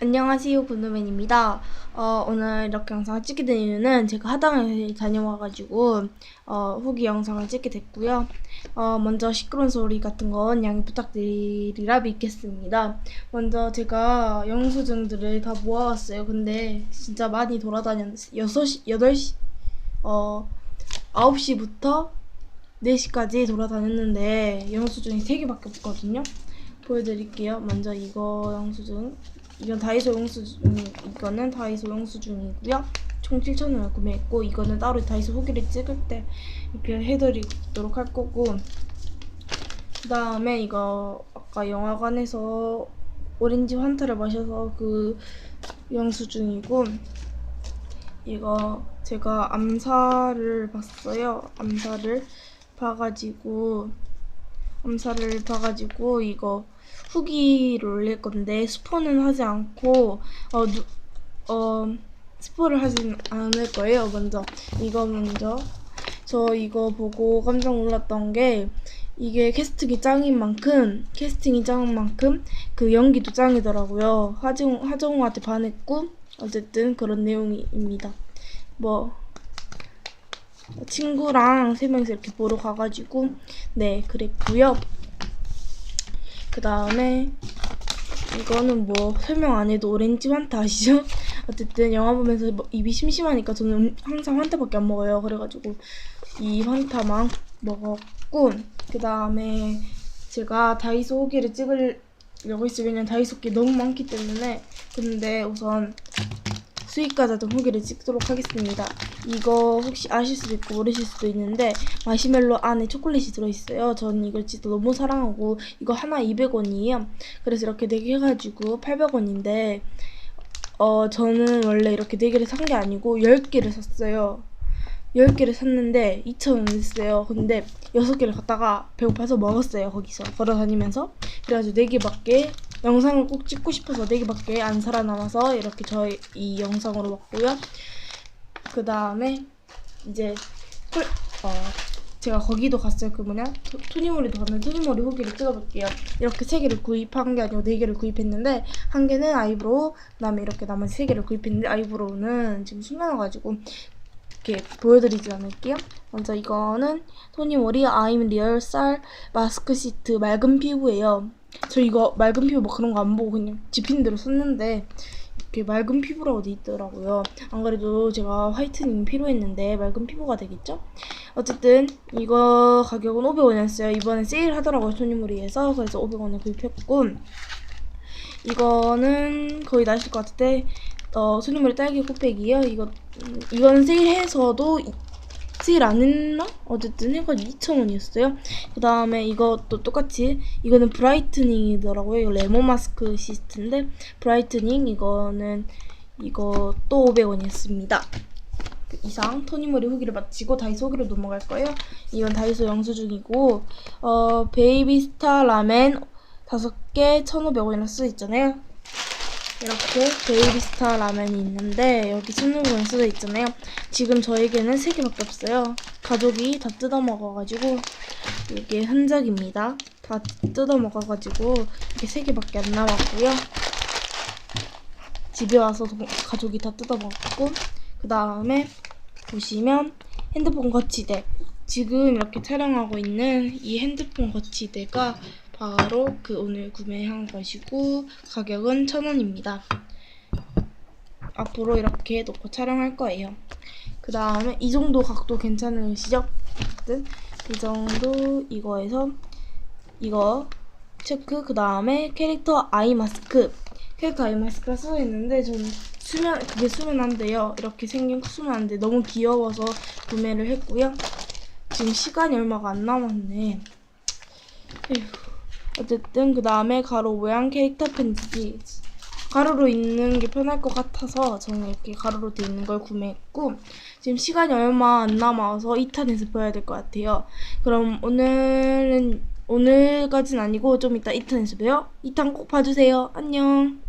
안녕하세요, 군우맨입니다. 어, 오늘 이렇게 영상을 찍게 된 이유는 제가 하당에 다녀와가지고 어, 후기 영상을 찍게 됐고요. 어, 먼저 시끄러운 소리 같은 건 양해 부탁드리라 믿겠습니다. 먼저 제가 영수증들을 다 모아왔어요. 근데 진짜 많이 돌아다녔는데 6시, 8시, 어, 9시부터 4시까지 돌아다녔는데 영수증이 3개밖에 없거든요. 보여드릴게요. 먼저 이거 영수증. 이건 다이소 영수증, 이거는 다이소 영수증이고요. 총 7,000원을 구매했고, 이거는 따로 다이소 후기를 찍을 때 이렇게 해드리도록 할 거고, 그 다음에 이거 아까 영화관에서 오렌지 환타를 마셔서 그 영수증이고, 이거 제가 암사를 봤어요. 암사를 봐가지고, 암사를 봐가지고 이거 후기를 올릴 건데 스포는 하지 않고 어, 누, 어 스포를 하진 않을 거예요. 먼저 이거 먼저 저 이거 보고 깜짝 놀랐던 게 이게 캐스팅이 짱인 만큼 캐스팅이 짱인 만큼 그 연기도 짱이더라고요. 하정 하정우한테 반했고 어쨌든 그런 내용입니다. 뭐 친구랑 세 명이서 이렇게 보러 가가지고 네 그랬고요. 그 다음에 이거는 뭐 설명 안 해도 오렌지 환타 아시죠? 어쨌든 영화 보면서 뭐 입이 심심하니까 저는 음- 항상 환타밖에 안 먹어요. 그래가지고 이 환타만 먹었고 그 다음에 제가 다이소 후기를 찍으려고 했어요. 왜냐면 다이소 후기 너무 많기 때문에 근데 우선 수익과 자동 후기를 찍도록 하겠습니다. 이거 혹시 아실 수도 있고 모르실 수도 있는데 마시멜로 안에 초콜릿이 들어있어요. 저는 이걸 진짜 너무 사랑하고 이거 하나 200원이에요. 그래서 이렇게 4개 해가지고 800원인데 어 저는 원래 이렇게 4개를 산 게 아니고 10개를 샀어요. 10개를 샀는데 2,000원 했어요. 근데 6개를 갖다가 배고파서 먹었어요. 거기서 걸어 다니면서. 그래가지고 4개밖에 영상을 꼭 찍고 싶어서 4개밖에 안 살아남아서 이렇게 저희 이 영상으로 왔고요. 그 다음에 이제 톨, 어, 제가 거기도 갔어요. 그 뭐냐 토- 토니모리도 갔는데 토니모리 후기를 찍어볼게요. 이렇게 세 개를 구입한 게 아니고 네 개를 구입했는데 한 개는 아이브로우, 그다음에 이렇게 나머지 세 개를 구입했는데 아이브로우는 지금 숨겨놔가지고 이렇게 보여드리지 않을게요. 먼저 이거는 토니모리 아임 리얼 쌀 마스크 시트 맑은 피부예요. 저 이거 맑은 피부 뭐 그런 거 안 보고 그냥 집힌 대로 썼는데 이렇게 맑은 피부라고 돼 있더라고요. 안 그래도 제가 화이트닝 필요했는데 맑은 피부가 되겠죠? 어쨌든 이거 가격은 500원이었어요. 이번에 세일 하더라고요. 토니모리에서. 그래서 500원에 구입했고 이거는 거의 다 아실 것 같은데 어, 토니모리 딸기 코팩이에요. 이거 음, 이건 세일해서도 이- 세일 안 했나? 어쨌든 해가지고 2,000원이었어요. 그 다음에 이것도 똑같이 이거는 브라이트닝이더라고요. 이거 레몬 마스크 시스트인데 브라이트닝 이거는 이거 또 500원이었습니다. 그 이상 토니모리 후기를 마치고 다이소 후기로 넘어갈 거예요. 이건 다이소 영수증이고 어 베이비스타 라멘 5개 1,500원이라 쓰여 있잖아요. 이렇게 베이비스타 라면이 있는데 여기 1,500원 쓰여 있잖아요. 지금 저에게는 3개밖에 없어요. 가족이 다 뜯어 먹어가지고 이게 흔적입니다. 다 뜯어 먹어가지고 이게 3개밖에 안 남았고요. 집에 와서 도- 가족이 다 뜯어 먹었고 그 다음에 보시면 핸드폰 거치대 지금 이렇게 촬영하고 있는 이 핸드폰 거치대가 바로 그 오늘 구매한 것이고 가격은 1,000원입니다. 앞으로 이렇게 놓고 촬영할 거예요. 그 다음에 이 정도 각도 괜찮으시죠? 이 정도 이거에서 이거 체크 그 다음에 캐릭터 아이 마스크 캐릭터 아이 마스크가 쓰여 있는데 저는 수면 그게 수면한데요. 이렇게 생긴 수면한데 너무 귀여워서 구매를 했고요. 지금 시간이 얼마가 안 남았네. 에휴. 어쨌든 그 다음에 가로 모양 캐릭터 펜지 가로로 있는 게 편할 것 같아서 저는 이렇게 가로로 돼 있는 걸 구매했고 지금 시간이 얼마 안 남아서 2탄에서 봐야 될 것 같아요. 그럼 오늘은 오늘까진 아니고 좀 이따 2탄에서 봬요. 2탄 꼭 봐주세요. 안녕.